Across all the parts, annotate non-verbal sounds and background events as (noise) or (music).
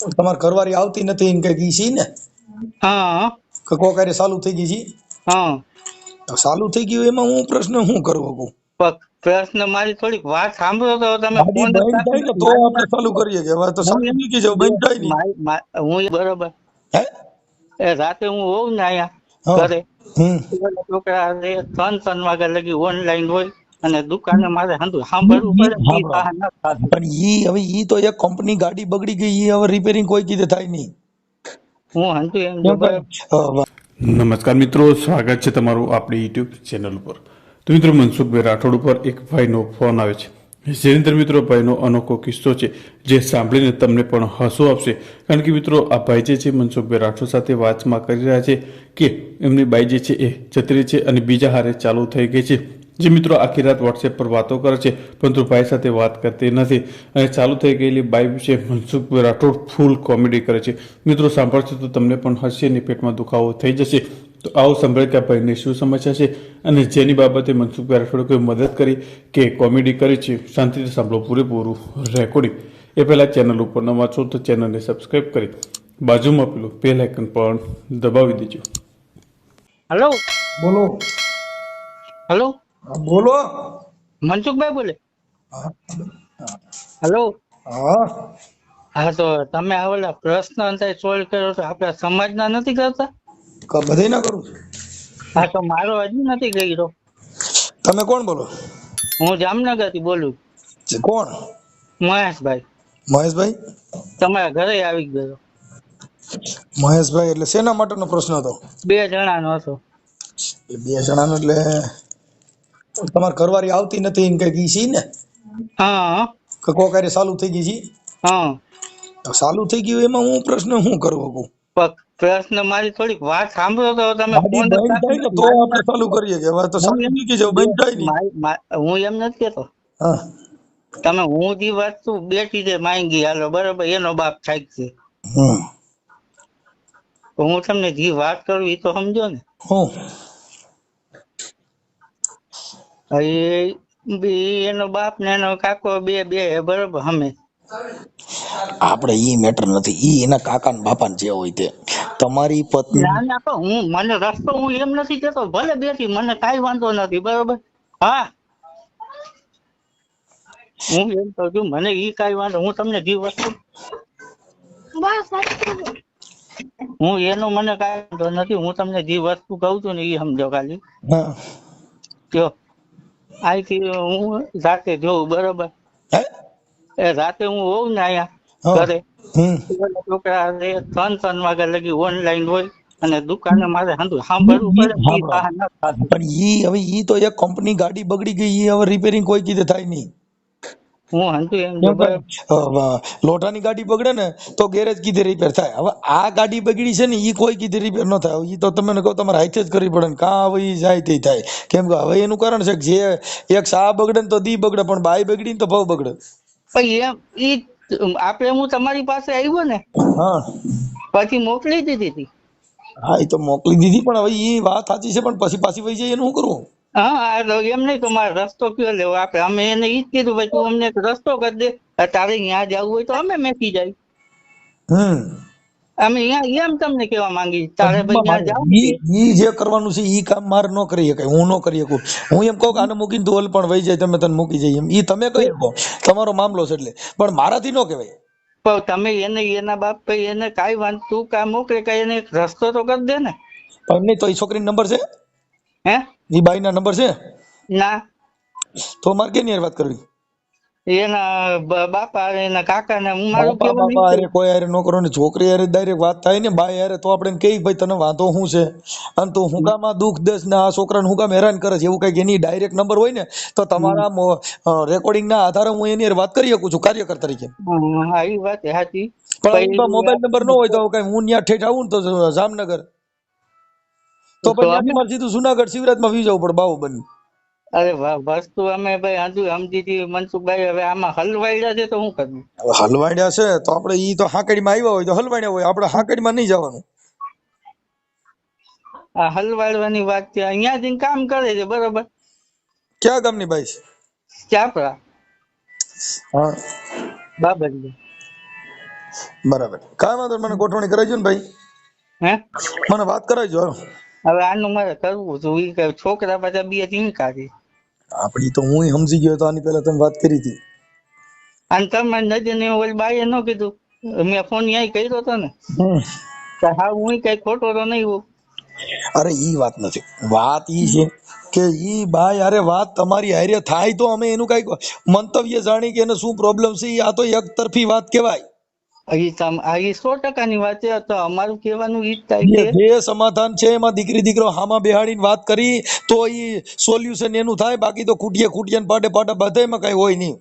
તમારે ઘરવારી આવતી નથી એમ કઈ છી ને? હા. કોકારે ચાલુ થઈ ગઈ છી? હા. ચાલુ થઈ ગયું એમાં હું પ્રશ્ન શું કરવો કહું? પ્રશ્ન મારી થોડીક વાત સાંભળો તો તમે ફોન તો આપણે ચાલુ કરીએ કે હવે તો સમજી મૂકી જાવ બંધ થાય નહીં હું બરોબર. હે? એ રાતે હું હોઉં ને અહીંયા હા. ઘરે. છોકરા ત્રણ ત્રણ વાગ્યા લગી ઓનલાઈન હોય. અને દુકાને મારે સાંભળવું પડે. પણ ઈ હવે ઈ તો એક કંપની ગાડી બગડી ગઈ ઈ હવે રિપેરિંગ કોઈ કીધે થાય નહીં. હું હંતુ એમ નમસ્કાર મિત્રો સ્વાગત છે તમારું આપણી યુટ્યુબ ચેનલ ઉપર. તો મિત્રો મનસુખભાઈ રાઠોડ ઉપર એક ભાઈનો ફોન આવે છે. જેની મિત્રો ભાઈનો અનોખો કિસ્સો છે જે સાંભળીને તમને પણ હસો આપશે. કારણ કે મિત્રો આ ભાઈ જે છે મનસુખભાઈ રાઠોડ સાથે વાતમાં કરી રહ્યા છે કે એમની બાઈ જે છે એ જતરી છે અને બીજા હારે ચાલુ થઈ ગઈ છે. જે મિત્રો આખી રાત વોટ્સએપ પર વાતો કરે છે પરંતુ ભાઈ સાથે વાત કરતી નથી. અને ચાલુ થઈ ગયેલી બાઈ વિશે મનસુખ રાઠોડ ફૂલ કોમેડી કરે છે. મિત્રો સાંભળશે તો તમને પણ હસશે અને પેટમાં દુખાવો થઈ જશે. તો આવો સાંભળે કે ભાઈને શું સમસ્યા છે અને જેની બાબતે મનસુખ રાઠોડે કોઈ મદદ કરી કે કોમેડી કરી છે શાંતિથી સાંભળો પૂરેપૂરું રેકોર્ડિંગ એ પહેલાં ચેનલ ઉપર ન છો તો ચેનલને સબસ્ક્રાઈબ કરી બાજુમાં પેલું બેલ આઇકન પણ દબાવી દેજો. હલો બોલો. હલો બોલો. મનસુખભાઈ બોલે. હેલો હા. હા તો તમે આ ઓલા પ્રશ્ન અંતે સોલ્વ કર્યો તો આપણા સમાજના નથી કરતા? બધે ના કરું હા તો મારો હજી નથી કર્યો. તમે કોણ બોલો? હું જામનગરથી બોલું કોણ? મહેશભાઈ. મહેશભાઈ? તમારા ઘરે આવી ગયો મહેશભાઈ એટલે શેના માટેનો પ્રશ્ન હતો? બે જણાનો હતો. બે જણાનો એટલે તમારે ઘરવારી આવતી નથી ને કઈ ગઈ છી ને હા. કે કોકારે ચાલુ થઈ ગઈ છે? હા. ચાલુ થઈ ગયું એમાં હું પ્રશ્ન શું કરવો કહું? પ્રશ્ન મારી થોડીક વાત સાંભળો તો તમે ફોન તો આપણે ચાલુ કરીએ કે હવે તો ચાલુ મૂકી જાવ બંધ થાય નહીં હું એમ નથી કેતો. હા. તમે હું જે વસ્તુ બેઠી છે માંગી હાલો બરાબર એનો બાપ થાય છે. હું તમને જે વાત કરું એ તો સમજો ને. હું? એનો બાપ ને એનો કાકો બે બે હે બરોબર અમે આપણે ઈ મેટર નથી. ઈ એના કાકા ને બાપા જે હોય તે. તમારી પત્ની ના ના તો હું મને રસ્તો હું એમ નથી કેતો. ભલે બેસી મને કાઈ વાંધો નથી બરોબર? હા. હું એમ કહું છું મને ઈ કાઈ વાંધો હું તમને જે વસ્તુ હું એનો મને કાઈ વાંધો નથી હું તમને જે વસ્તુ કહું છું ને એ સમજો ખાલી. હા. જો. અહીંથી હું રાતે જોઉં બરોબર? હે? એ રાતે હું હોઉં ને અહીંયા ઘરે. છોકરા ત્રણ ત્રણ વાગ્યા લગી ઓનલાઈન હોય અને દુકાને મારે સાંભળવું સાંભળવું પડે. પણ ઈ હવે ઈ તો એક કંપની ગાડી બગડી ગઈ ઈ હવે રિપેરિંગ કોઈ કીધે થાય નહીં હું હંતુ એમ જો બરાબર. અ, લોઢાની ગાડી બગડે ને તો ગેરેજ કીધે રિપેર થાય. હવે આ ગાડી બગડી છે ને એ કોઈ કીધે રિપેર ન થાય. એ તો તમને કહો તમારે હાથે જ કરવી પડે ને. કાં હવે એ જાય તે થાય. કેમ કે હવે એનું કારણ છે જે એક સા બગડે ને તો દી બગડે પણ બાય બગડી ને તો ભાવ બગડે. પણ એમ એ આપણે હું તમારી પાસે આવ્યો ને હા. પછી મોકલી દીધી હતી. હા એ તો મોકલી દીધી પણ હવે ઈ વાત સાચી છે પણ પછી પાછી વહી જાય એનું શું કરવું હા એમ નહીં રસ્તો કયો લેવો આપણે અમે એને ઈ જ કીધું ભાઈ તું અમને રસ્તો કરી દે. તારે ત્યાં જવું હોય તો અમે મેકી જાય. હમ. અમે અહીંયા એમ તમને કેવા માંગી તારે ભાઈ ત્યાં જાવ ઈ ઈ જે કરવાનું છે ઈ કામ મારે ન કરી શકાય હું ન કરી શકું. હું એમ કહું કે આને મૂકીને તું ઓલ પણ વહી જાય તમે તને મૂકી જાય એમ. ઈ તમે કહી શકો. તમારો મામલો છે એટલે. પણ મારાથી ન કહેવાય. પણ તમે એને એના બાપ ભાઈ એને કઈ વાંધો તું કાંઈ મોકલે કાઈ એને રસ્તો તો કરી દે ને. પણ નહીં તો એ છોકરીનો નંબર છે? હે? ઈ બાઈના નંબર છે? ના. તો મારે કેની હારે વાત કરવી? એના બાપા એના કાકા ને હું મારું કેવું બાપા હારે કોઈ હારે નોકરો ને છોકરી હારે ડાયરેક્ટ વાત થાય ને બાઈ હારે તો આપણે કહી ભાઈ તને વાંધો શું છે? અને તું હું કામ આ દુઃખ દેશ ને આ છોકરાને હું કામ હેરાન કરે છે એવું કંઈક એની ડાયરેક્ટ નંબર હોય ને તો તમારા રેકોર્ડિંગ ના આધારે હું એની હારે વાત કરી શકું છું કાર્યકર તરીકે. હા એ વાત સાચી. પણ મોબાઈલ નંબર ન હોય તો કઈ હું ત્યાં ઠેઠ આવું ને તો જામનગર. તો પછી અમે- સીધું જુનાગઢ શિવરાજમાં વી જવું પડે બાહુબલી અરે વાહ વસ્તુ અમે ભાઈ હજુ સમજીથી મનસુખભાઈ હવે આમાં હલવાડ્યા છે તો શું કરવું હલવાડ્યા છે તો આપણે ઈ તો હાંકડીમાં આવ્યા હોય તો હલવાડ્યા હોય આપણે હાંકડીમાં નહીં જવાનું. આ હલવાડવાની વાત છે અહીંયા જઈને કામ કરે છે બરોબર? ક્યાં ગામની ભાઈ ચાપરા. હા. બાબરી બરાબર. કાંઈ વાંધો મને ગોઠવણી કરાવજો ને ભાઈ. હે? મને વાત કરાવજો. હવે આનું મારે કરવું હતું કે છોકરા પાછા બે ચીંકા છે આપડી તો હું સમજી ગયો તો આની પહેલા તમે વાત કરી હતી. અને તમે નજર ને ઓલી બાઈએ ન કીધું. મેં ફોન ન્યાય કર્યો હતો ને. કે હા હું કઈ ખોટો તો નહીં હોઉં. અરે ઈ વાત નથી. વાત ઈ છે કે ઈ ભાઈ અરે વાત તમારી હારે થાય તો અમે એનું કઈ મંતવ્ય જાણી કે એને શું પ્રોબ્લેમ છે આ તો એક તરફી વાત કહેવાય. સો ટકાની વાત છે તો અમારું કહેવાનું ઈ થાય જે જે સમાધાન છે એમાં દીકરી દીકરો હામાં બેહાડીને વાત કરી તો ઈ સોલ્યુશન એનું થાય બાકી તો ખૂટીએ ખૂટીએ પાટે પાટે બધાયમાં કઈ હોય નહીં.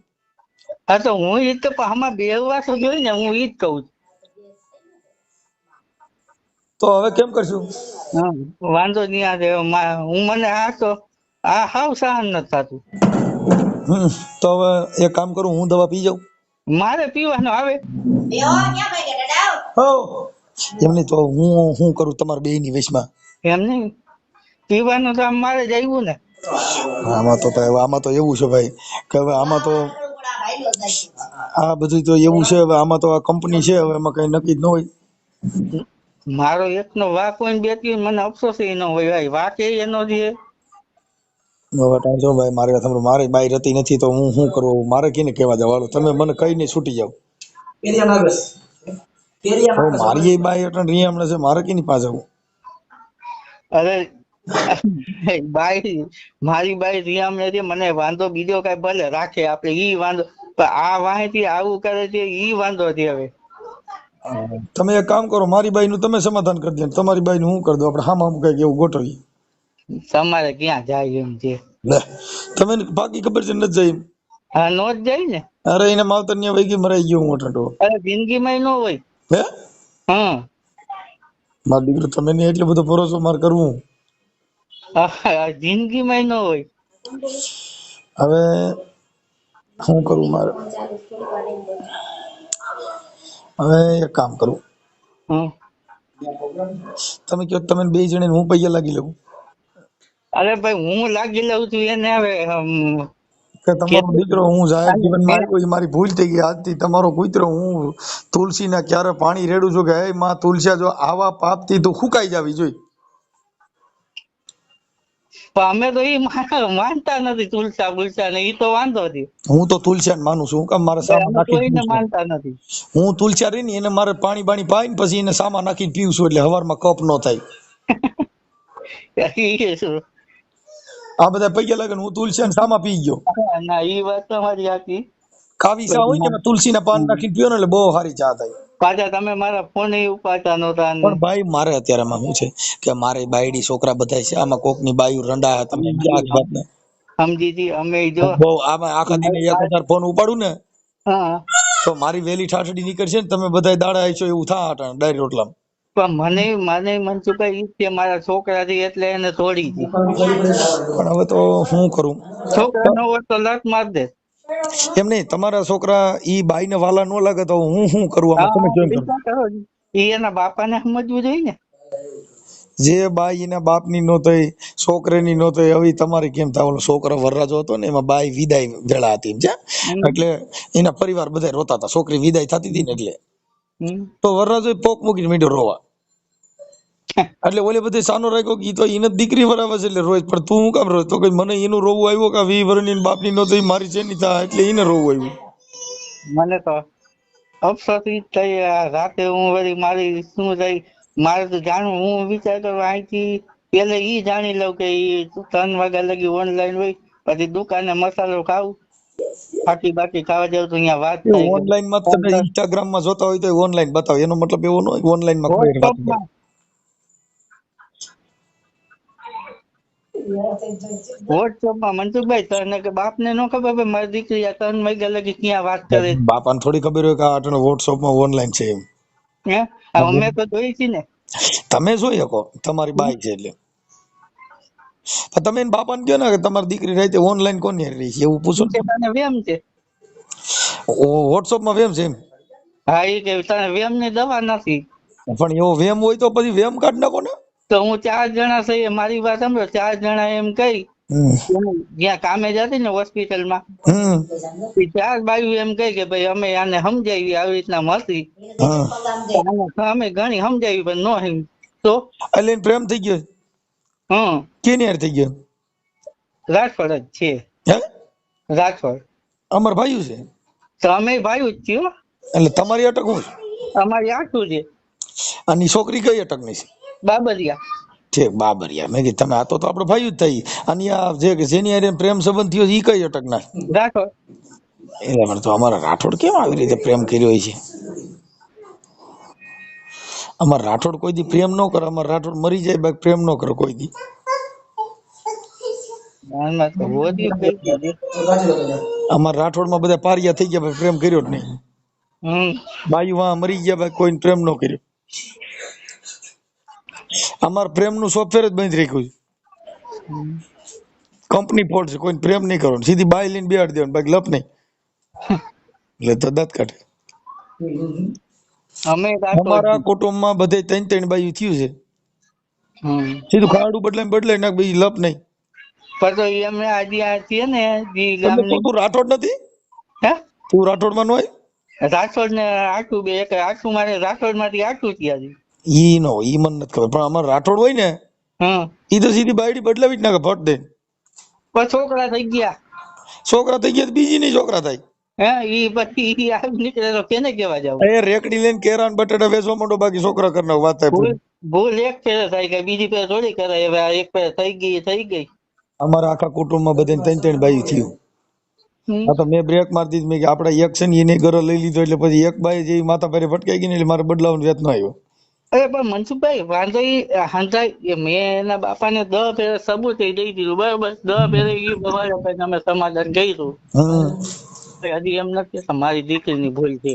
હા તો હું ઈ તો પણ બેહવા તો જોઈએ ને હું ઈ જ કહું તો હવે કેમ કરશું? હા, વાંધો નહીં આ જે હું મને આ તો આ હાવ સહન નથી થતું. તો હવે એક કામ કરું હું દવા પી જાઉં? મારે પીવાનું આવે. એમની તો હું હું કરું તમારા બે ની વેશમાં? એમ નહીં પીવાનું તો આમ મારે જ આવ્યું ને. આમાં તો ભાઈ આમાં તો એવું છે ભાઈ કે હવે આમાં તો આ બધું તો એવું છે હવે આમાં તો આ કંપની છે હવે એમાં કઈ નક્કી જ ન હોય. મારો એકનો વાક હોય ને બે હોય મને અફસોસ ન હોય. ભાઈ વાક એ એનો જ છે હવે જો ભાઈ મારે તમારે મારે બાઈ રતી નથી તો હું શું કરું? મારે કેને કહેવા જવાનું? તમે મને કહીને છૂટી જાવ હવે મારી એ બાઈ એટલે રિયામણે છે મારે કેની પાસે જવું અરે બાઈ મારી બાઈ રિયામ નથી મને વાંધો બીજો કઈ ભલે રાખે આપણે ઈ વાંધો પણ આ વાહેથી આવું કરે છે ઈ વાંધો છે હવે. તમે એક કામ કરો મારી બાઈ નું તમે સમાધાન કરી દે તમારી બાઈ નું હું કરી દો આપણે હામ હામ કંઈક એવું ગોઠવીએ. તમારે ક્યાં જાય એમ છે? લે તમે બાકી ખબર છે નથી જાય એમ. હા નો જ જાય ને. અરે એને માવતરની વૈગી મરાઈ ગયો હું ઠંડો અરે જિંદગીમાં નો હોય. હે? હમ. મારો દીકરો તમે ને એટલો બધો ભરોસો માર કરવું. જિંદગી માં નો હોય. હવે શું કરું મારે? હવે એક કામ કરું. તમે કહો તમે બે જણે હું પૈયા લાગી લઉં? અરે ભાઈ હું લાગી લઉં છું એને હવે કે તમારો દીકરો હું જાહેર જીવનમાં આવ્યો એ મારી ભૂલ થઈ ગઈ. આજથી તમારો કૂતરો હું તુલસીના ક્યારે પાણી રેડું છું કે હે માં તુલસી જો આવા પાપથી તું હુકાઈ જાવી જોઈ. અમે તો ઈ માનતા નથી તુલસા બુલસા ને ઈ તો વાંધો નથી હું તો તુલસિયાને માનું છું. કેમ મારે સામા નાખી કોઈને માનતા નથી. હું તુલસા રહી ને એને મારે પાણી બાણી પાઈને પછી એને સામા નાખીને પીવું છું એટલે હવારમાં કપ ન થાય. (laughs) આ બધા પૈયા લગન હું હું ને સામા પી ગયો. ના ઈ વાત તમારી સાચી. કાવી ચા હોય ને તુલસી ના પાન નાખી પીવો ને એટલે બહુ સારી ચા થાય પાછા તમે મારા ફોન ઉપાડતા નહોતા ને પણ ભાઈ મારે અત્યારે માં શું છે કે મારે બાયડી છોકરા બધા છે આમાં કોકની બાયું રંડાયા તમે જ વાત ને સમજી જી અમે જો બહુ આમાં આખા દિને એક હજાર ફોન ઉપાડું ને હા. તો મારી વેલી ઠાઠડી નીકળશે ને તમે બધા દાડા આવીશો એવું થા ડાયરી રોટલામાં. પણ મને મને મનસુખભાઈ જ મારા છોકરા છે એટલે એને તોડી દી. પણ હવે તો શું કરું? છોકરા નો હોય તો લત માર દે. એમ નહીં તમારા છોકરા ઈ બાઈને વાલા નો લાગે તો હું શું કરું? આમાં તમે કેમ કરો. ઈ એના બાપાને સમજવું જોઈએ ને. જે બાઈ એના બાપની નો થઈ છોકરાની નો થઈ હવે તમારે કેમ થાય? ઓલો છોકરો વરરાજો હતો ને એમાં બાઈ વિદાય વેળા હતી એમ છે? એટલે એના પરિવાર બધા રોતા હતા. છોકરી વિદાય થતી હતી ને એટલે. તો વરરાજો પોક મૂકીને મીઠો રોવા. એટલે ઓલે બધે સાનો રાખ્યો કે તો એને દીકરી વરાવે છે એટલે રોજ પણ તું કામ રોજ તો કઈ મને એનું રોવું આવ્યું કે વી વરની બાપની નો થઈ મારી છે નહીં થાય? એટલે એને રોવું આવ્યું. મને તો અફસોસ થઈ રાતે હું વળી મારી શું થઈ મારે તો જાણવું, હું વિચારતો અહીંથી પેલે ઈ જાણી લઉં કે ઈ ત્રણ વાગ્યા લગી ઓનલાઈન હોય, પછી દુકાને મસાલો ખાવું બાકી બાકી ખાવા જાવ તો અહીંયા વાત થાય ઓનલાઈનમાં તમે ઇન્સ્ટાગ્રામમાં જોતા હોય તો ઓનલાઈન બતાવો. એનો મતલબ એવો ન હોય ઓનલાઈનમાં કોઈ વાત નહીં. વોટ્સઅપમાં મનસુખભાઈ તને કે બાપ ને ખબર ભાઈ મારી દીકરી આ ત્રણ વાગ્યા લગી ક્યાં વાત કરે? બાપાને થોડી ખબર હોય કે આ ઓનલાઈન છે એમ. હે? અમે તો જોઈ છે ને. તમે જોઈ શકો. તમારી બાઈ છે એટલે. પણ તમે એને બાપાને કહો ને કે તમારી દીકરી રાતે ઓનલાઈન કોની હારે રહી છે? એવું પૂછો ને. તને વેમ છે. વોટ્સઅપમાં વેમ છે એમ? હા એ કે તને વેમની દવા નથી. પણ એવો વેમ હોય તો પછી વેમ કાઢ નાખો ને. તો હું ચાર જણા છે મારી વાત સાંભળો. ચાર જણા એમ કહી જ્યાં કામે જતી ને હોસ્પિટલમાં ચાર બાયું એમ કહે કે ભાઈ અમે આને સમજાવી આવી રીતના મળતી અમે ઘણી સમજાવી પણ નો તો? એટલે પ્રેમ થઈ ગયો. હમ. કેની યાર થઈ ગયો? રાઠોડ જ છે. હે? રાઠોડ. અમર ભાઈ છે? તો અમે ભાઈ જ છો એટલે તમારી અટક હું છે? અમારી આટલું છે. અને છોકરી કઈ અટક નહીં છે? બાબરિયા. ઠીક બાબરિયા. મેં કીધું તમે આ તો તો આપણો ભાઈ જ થઈ. અને આ જે જેની હારે પ્રેમ સંબંધ થયો છે ઈ કઈ અટક ના રાઠોડ. એટલે મને તો અમારા રાઠોડ કેમ આવી રીતે પ્રેમ કર્યો હોય છે? અમાર રાઠોડ કોઈ દી પ્રેમ ન કરે અમાર રાઠોડ મરી જાય બાકી પ્રેમ ન કરે કોઈ દી. કઈ. અમાર રાઠોડમાં બધા પારિયા થઈ ગયા પ્રેમ કર્યો જ નહીં. બાયુ વા મરી ગયા બાકી કોઈને પ્રેમ ન કર્યો. અમાર પ્રેમનું સોફ્ટવેર જ બંધ રાખ્યું છે. કંપની ફોલ્ટ છે કોઈને પ્રેમ નહીં કરવાનો. સીધી બાય લઈને બેહાડી દેવાનું બાકી લપ નહીં. એટલે તો દાંત કાઢે. અમે અમારા કુટુંબમાં બધે ત્રણ ત્રણ બાયું થયું છે. હમ. સીધું ખાડું બદલે બદલે નાખ બીજી લપ નહીં. પણ તો એમને આજે આ ને જી ગામની તું રાઠોડ નથી? હે? તું રાઠોડમાં નોય રાઠોડ ને આટું બે એક આટું મારે રાઠોડમાંથી આટું ત્યાં છે. ઈ નો ઈ મને નથી ખબર. પણ અમાર રાઠોડ હોય ને હા ઈ તો સીધી બાયડી બદલાવી જ નાખે ફટ દે પણ છોકરા થઈ ગયા. છોકરા થઈ ગયા તો બીજી નહીં છોકરા થાય. હે ઈ પછી આવી નીકળે તો કેને કેવા જાવ? એ રેકડી લઈને કેરા ને બટાટા વેચવા માંડો બાકી છોકરા કરી વાત થાય ભૂલ એક ફેરે થાય કે બીજી ફેરે થોડી કરાય. હવે આ એક ફેરે થઈ ગઈ એ થઈ ગઈ. અમારા આખા કુટુંબમાં બધાને ત્રણ ત્રણ બાયું થયું. તો મેં બ્રેક મારી દીધી મેં કે આપડા એક છે ને એને ઘરે લઈ લીધો એટલે પછી એક બાઈ જે માથા ભારે ફટકાઈ ગઈ ને એટલે મારે બદલાવાનો વેત ન આવ્યો. અરે પણ મનસુખભાઈ વાંધો એ હંધાઈ મેં એના બાપાને દહ ફેરે સબૂત દઈ દીધું બરાબર? દહ ફેરે ઈ બરાબર પછી સમાધાન કર્યું. હજી એમ નથી કે મારી દીકરીની ભૂલ છે.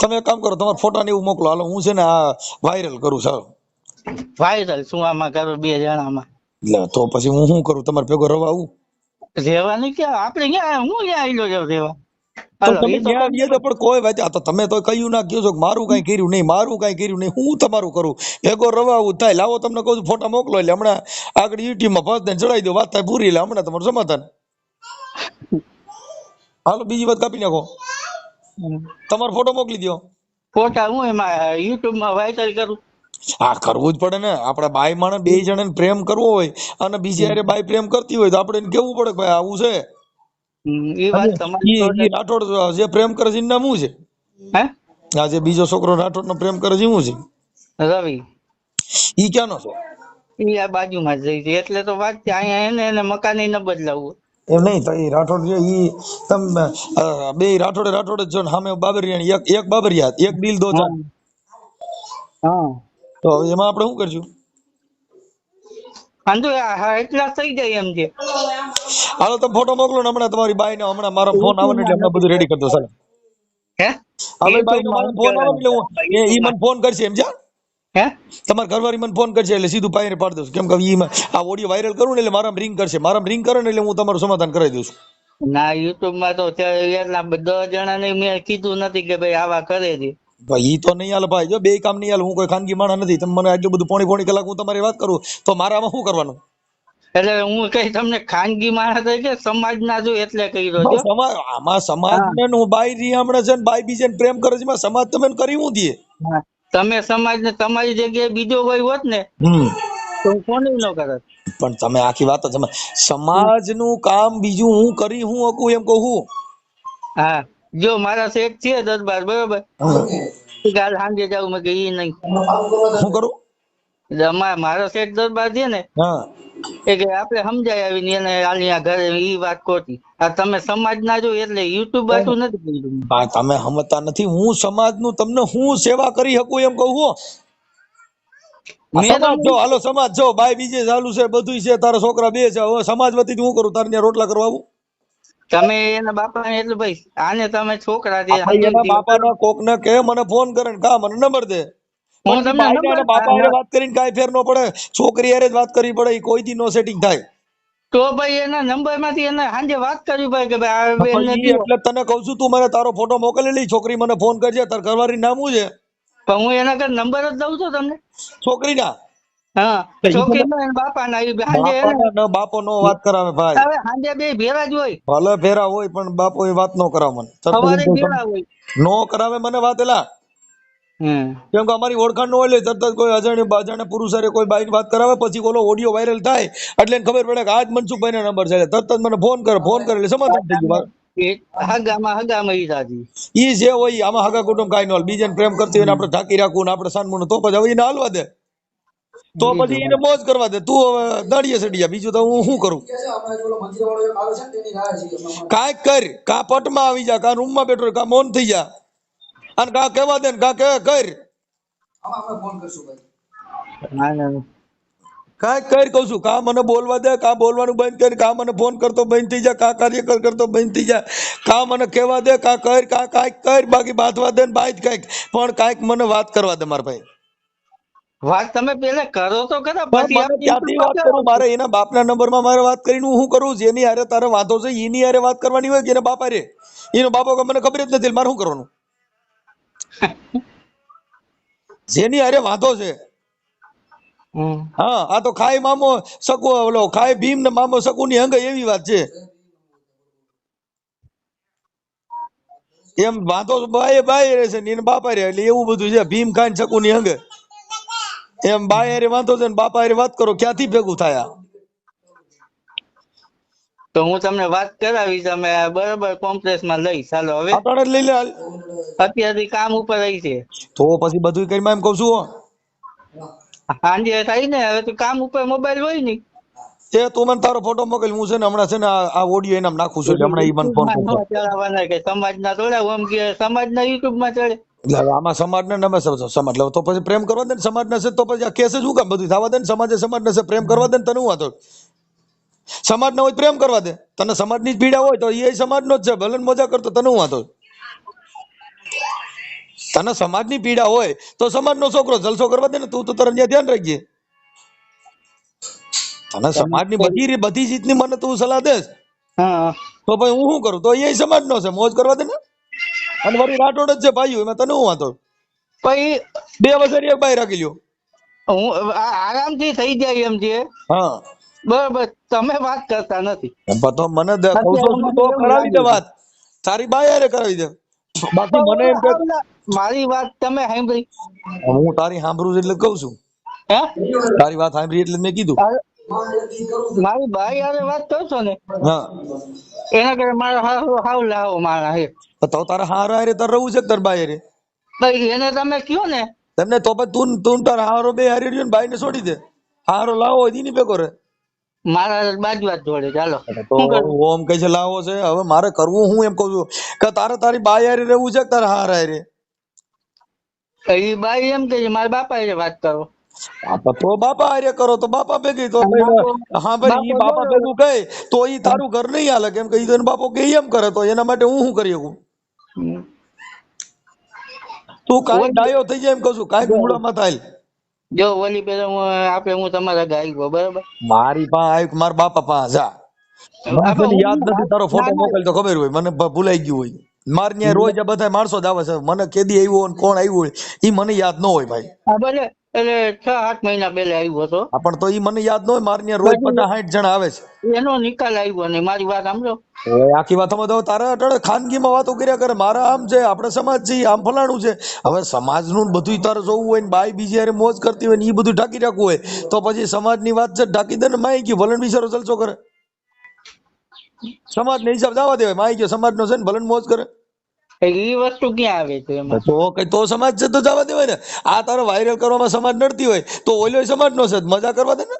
તમે એક કામ કરો તમારા ફોટા ને એવું મોકલો. હાલો હું છે ને આ વાયરલ કરું સારું. વાયરલ શું આમાં કરો બે જણામાં? એટલે તો પછી હું શું કરું? તમારે ભેગો રવા આવું? રહેવાની ક્યાં આપણે ક્યાં હું ક્યાં આયલો જાવ રેવા પણ કોઈ વાત આ તો તમે તો કહ્યું ના કહ્યું છો કે મારું કઈ કર્યું નહીં મારું કઈ કર્યું નહીં હું તમારું કરું? ભેગો રવા થાય. લાવો તમને કહું ફોટા મોકલો. એટલે હમણાં આગળ યુટ્યુબમાં ને ચડાવી દો વાત થાય પૂરી એટલે હમણાં તમારું સમાધાન. હાલો બીજી વાત કાપી નાખો. તમારો ફોટો મોકલી દો ફોટા હું એમાં યુટ્યુબમાં વાયરલ કરું? હા કરવું જ પડે ને. આપણે બાઈ માણસ બે જણાને પ્રેમ કરવો હોય અને બીજી હારે બાઈ પ્રેમ કરતી હોય તો આપણે એને કેવું પડે કે ભાઈ આવું છે? એ વાત તમારી રાઠોડ જે પ્રેમ કરે છે એનું નામ શું છે? હે? આ જે બીજો છોકરો રાઠોડ નો પ્રેમ કરે છે શું છે? રવિ. ઈ ક્યાંનો છે? ઈ આ બાજુમાં જઈ છે. એટલે તો વાત છે અહીંયા એને એને મકાન ન બદલાવવું. એમ નહીં તો એ રાઠોડ છે એ તમે બે રાઠોડે રાઠોડે જો ને સામે બાબરિયા એક એક બાબરિયા એક દિલ દો હા. તો એમાં આપણે શું કરશું? વાંધો એટલા થઈ જાય એમ છે હાલો તમે ફોટો મોકલો ને હમણાં તમારી બાઈ ને હમણાં મારો ફોન આવે એટલે હમણાં બધું રેડી કરી દો સાહેબ હે? હવે બાઈ નો ફોન આવે એટલે હું એ ઈ મને ફોન કરશે એમ જા. હે? તમારા ઘરવાળી મને ફોન કરશે એટલે સીધું પાયરે પાડી દઉં કેમ કે ઈ આ ઓડિયો વાયરલ કરું ને એટલે મારામાં રિંગ કરશે. મારામાં રિંગ કરે ને એટલે હું તમારું સમાધાન કરાવી દઉં છું. ના યુટ્યુબમાં તો અત્યારે દસ જણા ને મેં કીધું નથી કે ભાઈ આવા કરે છે. ભાઈ ઈ તો નહીં હાલ ભાઈ. જો બે કામ નહીં હાલ. હું કોઈ ખાનગી માણસ નથી. તમે મને આટલું બધું પોણી પોણી કલાક હું તમારી વાત કરું તો મારામાં શું કરવાનું? એટલે હું કઈ તમને ખાનગી માણસ તરીકે સમાજ ના જો એટલે કહી ભાઈ છો? સમાજ આમાં સમાજ ને હું બાઈ રી હમણાં છે ને બાઈ બીજે પ્રેમ કરે છે. સમાજ તમે કરી હું દે? હા. તમે સમાજ ને તમારી જગ્યાએ બીજો કોઈ હોત ને તો હું કોને ન કરત? પણ તમે આખી વાત તમે સમજ સમાજનું કામ બીજું હું કરી હું હકું એમ કહું હું? જો મારા શેઠ છે દસ બાર બરોબર કાલ સાંજે જાવ મેં કે ઈ નહીં. શું કરું? મારો શેઠ દસ બાર છે ને હા. એ કે આપણે સમજાય આવીને એને આલિયા ઘરે એ વાત ખોટી આ તમે સમાજ ના જો એટલે યુટ્યુબ બાટું નથી કર્યું તમે સમજતા નથી. હું સમાજનું તમને હું સેવા કરી શકું એમ કહું હું. સમાજ જો હાલો સમાજ જો બાઈ બીજે ચાલુ છે બધું છે તારા છોકરા બે છે. હવે સમાજ વતી હું કરું? તારે રોટલા કરવા આવું? તમે એના બાપા ને એટલે ભાઈ આને તમે છોકરા ભાઈ એના સમજણ કે મને ફોન કરે ને કા મને નંબર દે. હું તમને નંબર- બાપા હારે વાત કરીને કાંઈ ફેર ન પડે. છોકરી હારે જ વાત કરવી પડે ઈ કોઈ નો સેટિંગ થાય. તો ભાઈ એના નંબરમાંથી એને સાંજે વાત કરવી ભાઈ કે ભાઈ આ બેનને પણ ઈ કયો. એટલે તને કહું છું તું મને તારો ફોટો મોકલેલી છોકરી મને ફોન કરજે તાર ઘરવાળી નામ છે? પણ હું એના કઈ નંબર જ દઉં છું તમને. છોકરીના? હા છોકરી ના બાપા ના ઈ હાંજે હે ને, બાપાના ન બાપો નો વાત કરાવે ભાઈ. હવે હાંજે બે ભેરા જ હોય. ભલે ભેરા હોય પણ બાપો એ વાત નો કરાવે મને. સવારે ભેરા હોય. નો કરાવે મને વાત એલા. કેમ કે અમારી ઓળખાણ નો હોય એટલે તરત કોઈ અજાણ્યું અજાણ્યા પુરુષારે કોઈ બાઈ વાત કરાવે પછી ઓલો ઓડિયો વાયરલ થાય એટલે એને ખબર પડે કે આજ મનસુખભાઈ નો નંબર છે. તરત જ મને ફોન કરે ફોન કરે એટલે સમાધાન થઈ ગયું ઈ જે હોય આમાં હગા કુટુંબ કાંઈ ન બીજાને પ્રેમ કરતી હોય આપણે ઢાંકી રાખવું ને આપણે સાનમું તો પછી હવે એને હાલવા દે. તો પછી એને મોજ કરવા દે. તું હવે દાડીએ સડિયા બીજું તો હું શું કરું? કાંઈક કર. કા પટમાં આવી જા કા રૂમમાં બેઠો કા મૌન થઈ જા. અને કા કેવા દે ને કા કે કર. કઈ કાંઈક કહું છું. કા મને બોલવા દે કા બોલવાનું બંધ કરી કા મને ફોન કરતો બંધ થઈ જાય કા કાર્ય કરતો બંધ થઈ જાય કા મને કહેવા દે કા કર કા કાંઈક કર બાકી બાંધવા દે ને બાંધ કાંઈક. પણ કાંઈક મને વાત કરવા દે મારા ભાઈ. વાત તમે પેલા કરો તો ખરા પછી ક્યાંથી વાત કરું. મારે એના બાપના નંબરમાં મારે વાત કરીને હું શું કરું એની હારે તારે વાંધો છે એની હારે વાત કરવાની હોય કે એના બાપા રે એનો બાપો મને ખબર જ નથી મારે શું કરવાનું? જેની હારે વાંધો છે હમ. હા આ તો ખાય મામો શકુ ઓલો ખાય ભીમ ને મામો શકુની હંગે એવી વાત છે એમ વાંધો બાય બાય રહે છે ને એને બાપા રે એટલે એવું બધું છે ભીમ ખાય ને શકુની હંગે એમ બાય હારે વાંધો છે ને બાપા હારે વાત કરો ક્યાંથી ભેગું થાય આ? તો હું તમને વાત કરાવી તમે બરોબર કોમ્પ્લેક્સમાં લઈ. ચાલો હવે. લઈ લે અત્યારે કામ ઉપર આવી છે. તો પછી બધું કરીમાં એમ કઉ છું હાંજે થાય ને? હવે તો કામ ઉપર મોબાઈલ હોય ને. તે તું મને તારો ફોટો મોકલ હું છે ને હમણાં છે ને આ ઓડિયો એનામાં નાખું છું એટલે હમણાં ઈ મને ફોન કરશે સમાજ ના કે સમાજના થોડા ઓમ કે સમાજના યુટ્યુબમાં ચડે. એટલે આમાં સમાજને નમે સમજો સમાજ એટલે તો પછી પ્રેમ કરવા દે ને સમાજના છે તો પછી આ કેસ જ હું કામ? બધું થવા દે ને સમાજે સમાજને છે પ્રેમ કરવા દે ને તને હું વાંધો? સમાજના હોય પ્રેમ કરવા દે. તને સમાજની જ પીડા હોય તો એ સમાજનો જ છે. ભલે મજા કરતો તને હું વાંધો તને સમાજની પીડા હોય તો સમાજનો છોકરો જલસો કરવા દે ને તું તો તારે ત્યાં ધ્યાન રાખજે. તને સમાજની બધી બધી જીતની મને તું સલાહ દેસ હા. તો ભાઈ હું શું કરું? તો એ સમાજનો છે. મોજ કરવા દે ને. અને વળી રાઠોડ જ છે ભાઈ એમાં તને હું વાંધો પછી બે વছર એક બાઈ રાખી લ્યો. હું આરામથી થઈ જાય એમ છે. હા. બરોબર તમે વાત કરતા નથી. તો મને તો કરાવી દે વાત. તારી બાઈ હારે કરાવી દે. બાકી મને એમ કે મારી વાત તમે સાંભળી. હું તારી સાંભળું છું એટલે કહું છું. હે? તારી વાત સાંભળી એટલે મેં કીધું. મારી બાઈ હારે વાત કરશો ને? હા. એના કરે મારા હાવ હાવ લાવો મારા હે. તો તારે હારો હારે તાર રહું છે તાર બાઈ હારે? પછી એને તમે કયો ને? તમને તો પછી તું તું તાર હારો બે હારી રહ્યો ને બાઈને છોડી દે. હારો લાવો દીની ભેગો રે મારા બાજુ જોડે ચાલો. ઓમ કઈ છે લાવો છે. હવે મારે કરવું હું એમ કહું છું કે તારે તારી બા હારી રહેવું છે તારે હાર હારે? એ બાઈ એમ કે છે મારા બાપા હારે વાત કરો. તો તો બાપા હારે કરો તો બાપા ભેગી તો. હા ભાઈ ઈ બાપા ભેગું કહે તો ઈ તારું ઘર નહીં હાલે. કેમ કે ઈ તો બાપો કે એમ કરે તો એના માટે હું શું કરી શકું? તું કાંઈ ડાયો થઈ જાય એમ કહું છું કાંઈ ગુમડામાં થાય. જો ઓલી પેલા હું આપે હું તમારા ગાય ગયો બરાબર? મારી પાસે આવ્યું મારા બાપા પાસે જા. મને યાદ નથી તારો ફોટો ના, ના. મોકલ તો ખબર હોય? મને ભૂલાઈ ગયું હોય. મારે ત્યાં રોજ આ બધા માણસો જ આવે છે. મને કેદી આવ્યો કોણ આવ્યું હોય ઈ મને યાદ ન હોય ભાઈ. ભલે. એટલે છ આઠ મહિના પહેલા આવ્યો હતો. પણ તો ઈ મને યાદ ન હોય મારે રોજ પચાસ સાઠ જણા આવે છે. એનો નિકાલ આવ્યો નહીં મારી વાત સમજો હવે આખી વાત તો તારે ખાનગી ખાનગીમાં વાતો કર્યા કરે મારા આમ છે આપણે સમાજ છે આમ ફલાણું છે. હવે સમાજનું નું બધું તારે જોવું હોય ને બાઈ બીજી યારે મોજ કરતી હોય ને ઈ બધું ઢાંકી રાખવું હોય તો પછી સમાજની વાત છે ઢાંકી દે ને માઈ ગયું ભલન બિચારો જલસો કરે. સમાજને હિસાબ જવા દેવાય માઈ ગયો સમાજનો છે ને ભલન મોજ કરે. એ વસ્તુ ક્યાં આવે છે એમાં? તો કઈ તો સમાજ છે તો જવા દેવાય ને. આ તારે વાયરલ કરવામાં સમાજ નડતી હોય તો ઓલો સમાજનો છે મજા કરવા દે ને.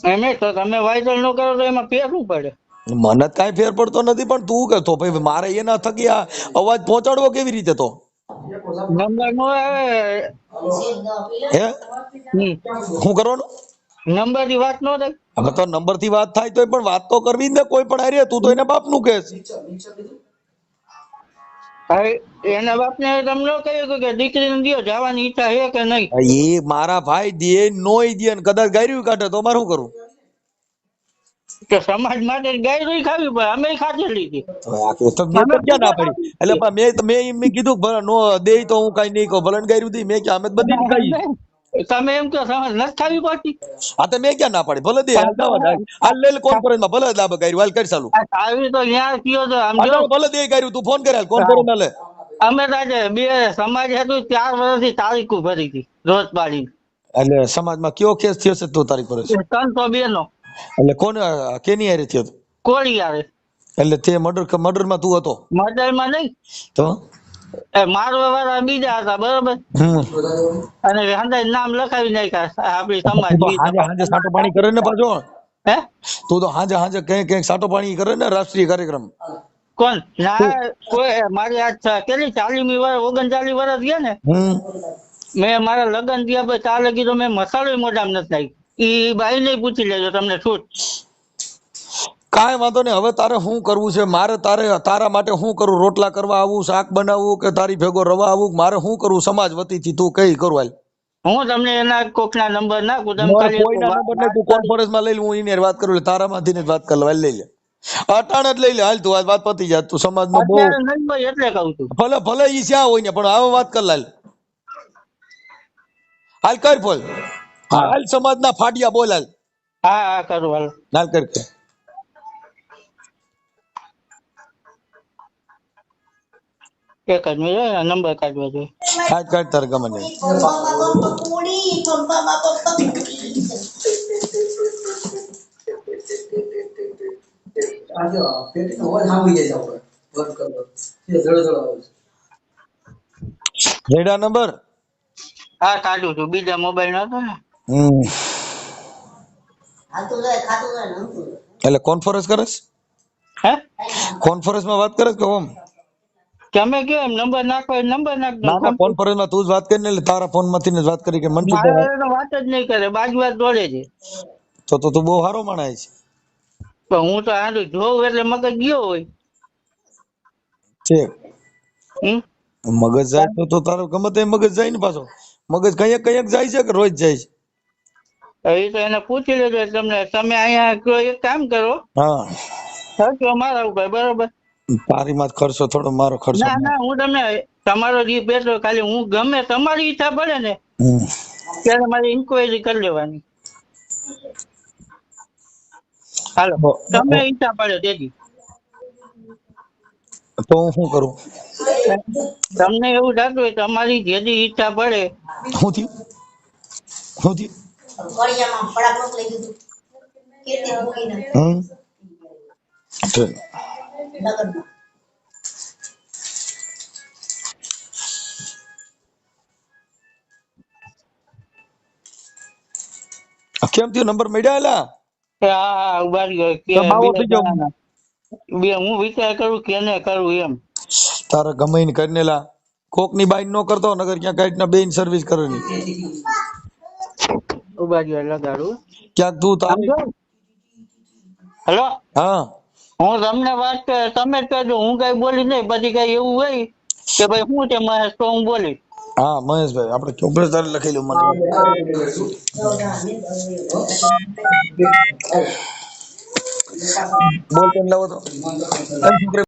એમે તો તમે વાયરલ ન કરો તો એમાં ફેર પડે? મને જ ફેર પડતો નથી પણ તું કે તો ભાઈ મારે એના થકી આ અવાજ પહોંચાડવો કેવી રીતે તો? નંબર નો આવે. હે? શું કરવાનું? નંબરની વાત નો થાય. હવે તો નંબરથી વાત થાય તો પણ વાત તો કરવી જ ને કોઈ પણ આરે તું તો એના બાપનું કહેશ. એના બાપને તમને કહ્યું કે દીકરીને દ્યો જવાની ઈચ્છા છે કે નહીં? એ મારા ભાઈ દે નોય દે ને કદાચ ગાયરું કાઢે તો મારું કરું સમાજ માટે ગાયરું ખાવી પડે અમે ખાધી લીધી. હવે આ કે તો મેં તો ક્યાં ના પાડી એટલે મેં મેં મેં કીધું ભલે નો દે તો હું કઈ નહીં કહું. ભલે ગાયું ગાયરું દી મેં કે અમે બધી ખાઈ તમે એમ કહો સમજ નથી થવી બાકી. આ તો મેં ક્યાં ના પાડી? ભલે દે. હાલ લે કોન્ફરન્સમાં ભલે દાબ કર્યું હાલ કરી ચાલુ. આવી તો ન્યા કયો તો આમ જો. ભલે દે કર્યું તું ફોન કરે કોન્ફરન્સ લે? અમે તાજે બે સમાજ હતું ચાર વર્ષથી તારીખ ભરી હતી રોજ પાડી એટલે સમાજમાં કયો કેસ થયો છે તું તારીખ પર ત્રણસો બે નો એટલે કોને કેની હારે થયો? કોળી આવે એટલે તે મર્ડર મર્ડરમાં તું હતો? મર્ડરમાં નહીં. તો? એ વ્યવહાર બીજા હતા બરોબર? અને હંદાય નામ લખાવી નાખ્યા આપણી સમાજ સાટો પાણી કરે ને પાછો? હે? તું તો હાજે હાજે કઈ કઈ સાટો પાણી કરે ને રાષ્ટ્રીય કાર્યક્રમ? કોણ? ના કોઈ મારી આ કેટલી ચાલીમી વર્ષ ઓગણચાલીસ વર્ષ ગયા ને? મેં મારા લગ્ન થયા પછી ચાલે લગી તો મેં મસાલો મોઢામાં નથી નાખી ઈ બાઈ ને પૂછી લેજો તમને છૂટ કાંઈ વાંધો નહીં હવે તારે શું કરવું છે? મારે તારે તારા માટે શું કરું? રોટલા કરવા આવું શાક બનાવવું કે તારી ભેગો રવા આવું? મારે શું કરવું? સમાજ વતીથી તું કઈ કરું હાલ? હું તમને એના કોકના નંબર નાખું તમે કોઈના નંબર ને તું કોન્ફરન્સમાં લઈ લે હું એની વાત કરું તારામાંથી ને વાત કરવા લઈ લે. અટાણ જ લઈ લે હાલ તું આ વાત પતી જાય તું સમાજમાં બહુ એટલે કહું છું. ભલે ભલે ઈ શ્યા હોય ને પણ હવે વાત કર લાલ હાલ કર બોલ. હાલ સમાજના ફાડિયા બોલ હાલ. હા હા કરું હાલ. હાલ કર. એક જ મિનિટ નંબર કાઢવા જોઈએ. કાઢ કાઢ તારે ગમે છે છે. રેડા નંબર? હા કાઢું છું. બીજા મોબાઈલ નતો ને. ખાતું જાય એટલે કોન્ફરન્સ કરે હે? કોન્ફરન્સમાં વાત કરે કે ઓમ? તમે અમે એમ નંબર નાખો એ નંબર નાખ દો ના ના કોન્ફરન્સમાં તું જ વાત કરી ને એટલે તારા ફોનમાંથી ને વાત કરી કે મારે મનસુખભાઈ તો વાત જ નહીં કરે. બાજુ વાત દોડે છે. તો તો તું બહુ સારો માણસ છે. પણ હું તો આનું જોઉં એટલે મગજ ગયો હોય. છે મગજ જાય તો તો તારો ગમે તે મગજ જાય ને પાછો. મગજ કંઈક કંઈક જાય છે કે રોજ જાય છે? એ તો એને પૂછી લેજો. તમને તમે અહીંયા એક કામ કરો. હા. ખર્ચો મારા ઉપર બરોબર. તારી માં ખર્ચો થોડો મારો ખર્ચો ના ના હું તમને તમારો જે બેઠો ખાલી હું ગમે તમારી ઈચ્છા પડે ને ત્યારે મારી ઇન્કવાયરી કરી લેવાની. હાલો તમે ઈચ્છા પડે તેથી. તો હું શું કરું? તમને એવું થતું હોય તમારી જેથી ઈચ્છા પડે. શું થયું? શું થયું? ફળિયામાં ફડાક મોકલી દીધું. કીર્તિ મૂકીને? હમ. લગનમાં. કેમ થયો? નંબર મળ્યા એલા? હા થઈ. બે વિચાર કરું કેને કરું એમ. તારે ગમે ને કરીને લા કોકની બાઈન નો કરતો નગર ક્યાંક કાઈટ ના બેન સર્વિસ કરવાની ઊભા રહ્યો લગાડું. ક્યાંક તું તારે હેલો? હા. હું તમને વાત તમે જ કહેજો, હું કઈ બોલી નહીં, પછી કઈ એવું હોય કે ભાઈ હું છે મહેશ, તો હું બોલી હા, મહેશભાઈ, આપણે ચોપડે તારે લખેલું મને. બોલ કેમ લાવો તો